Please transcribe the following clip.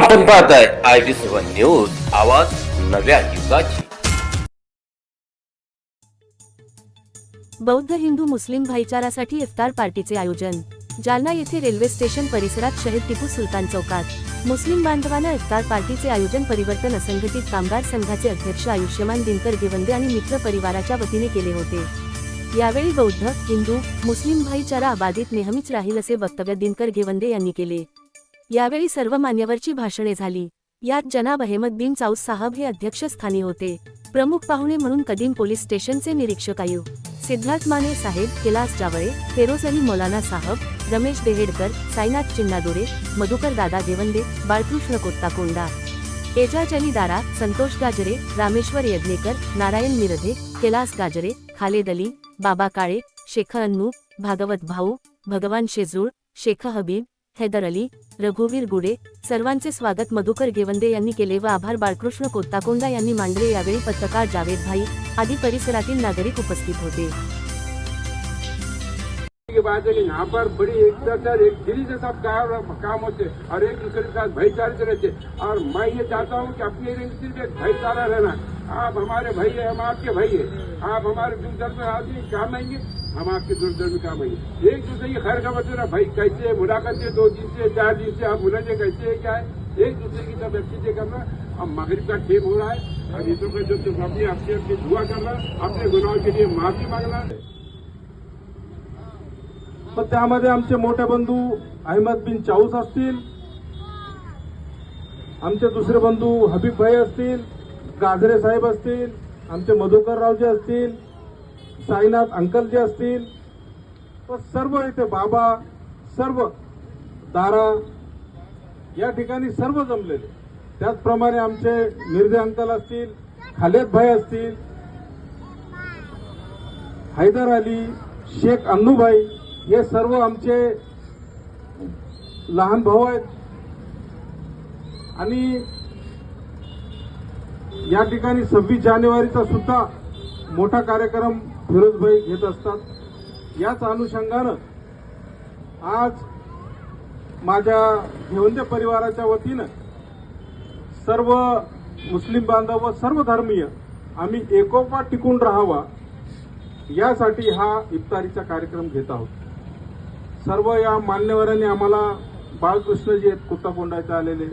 आपण पाहताय I B seven news आवाज नव्या युगाची. बौद्ध हिंदू मुस्लिम भाईचारासाठी इफ्तार पार्टीचे आयोजन. जालना येथे रेल्वे स्टेशन परिसरात शहीद टिपू सुलतान चौकात. मुस्लिम बांधवांना इफ्तार पार्टीचे आयोजन परिवर्तन असंघटित कामगार संघाचे अध्यक्ष आयुष्यमान दिनकर गिवंदे आणि मित्र परिवाराच्या वतीने केले होते. यावेळी बौद्ध हिंदू मुस्लिम भाईचारा अबाधित नेहमीच राहील असे वक्तव्य दिनकर घेवंदे यांनी केले. यावेळी सर्व मान्यवरची भाषणे झाली. यात जनाब अहमद बिन चाऊस साहब हे अध्यक्षस्थानी होते. प्रमुख पाहुणे म्हणून कदीम पोलीस स्टेशनचे निरीक्षक आयु. सिद्धार्थ माने साहेब कैलास जावळे फेरोज अली मौलाना साहब रमेश देहेडकर साईनाथ चिन्नादोरे मधुकर दादा देवंदे बाळकृष्ण कोत्ताकोंडा. एजाज अली दारा संतोष गाजरे रामेश्वर यज्ञेकर नारायण मिरधे कैलास गाजरे खालेद अली बाबा काळे शेख अन्नू भागवत भाऊ भगवान शेजूळ शेख हबीब हैदर अली रघुवीर गुडे सर्वांचे स्वागत मधुकर गेवंदे यांनी केले व आभार बाळकृष्ण कोत्ताकोंडा यांनी मांडले यावेळी पत्रकार जावेद भाई आदी परिसरातील नागरिक उपस्थित होते. की बात है कि यहाँ पर बड़ी एकता सर एक दिली के साथ काम काम होते, और एक दूसरे के साथ भाईचारे से रहते। और मैं ये चाहता हूँ कि अपनी एरिया में भाईचारा रहना। आप हमारे भाई है, हम आपके भाई है। आप हमारे दूर दर्द में आदमी काम आएँगे, हम आपके दूर दर्द में काम आएँगे। एक दूसरे की खैर खबर देना भाई कैसे मुलाकात है दो दिन से, चार दिन से, आप मुलाजे कैसे है, क्या है? एक दूसरे की सब चीज़ें करना, अब मगरब का खेल हो रहा है। और ईदों का जो अपनी अपनी अपनी दुआ करना, अपने गुनाहों के लिए माफ़ी मांगना। पण त्यामध्ये आमचे मोठे बंधू अहमद बिन चाऊस असतील. आमचे दुसरे बंधू हबीब भाई असतील गाजरे साहेब असतील आमचे मधुकर रावजे असतील साईनाथ अंकलजी असतील. तर सर्व इथे बाबा सर्व दारा या ठिकाणी सर्व जमलेले. त्याचप्रमाणे आमचे मिर्झे अंकल असतील खालेद भाई असतील हैदर अली शेख अन्नूभाई हे सर्व आमचे लहान भाऊ आहेत. आणि या ठिकाणी सव्वीस जानेवारीचा सुद्धा मोठा कार्यक्रम फिरोजभाई घेत असतात. याच अनुषंगानं आज माझ्या घेवंदे परिवाराच्या वतीनं सर्व मुस्लिम बांधव व सर्व धर्मीय आम्ही एकोपा टिकून राहावा यासाठी हा इफ्तारीचा कार्यक्रम घेत आहोत. सर्व या मान्यवरांनी आम्हाला बाळकृष्णजी आहेत कुत्ताकोंडाचे आलेले.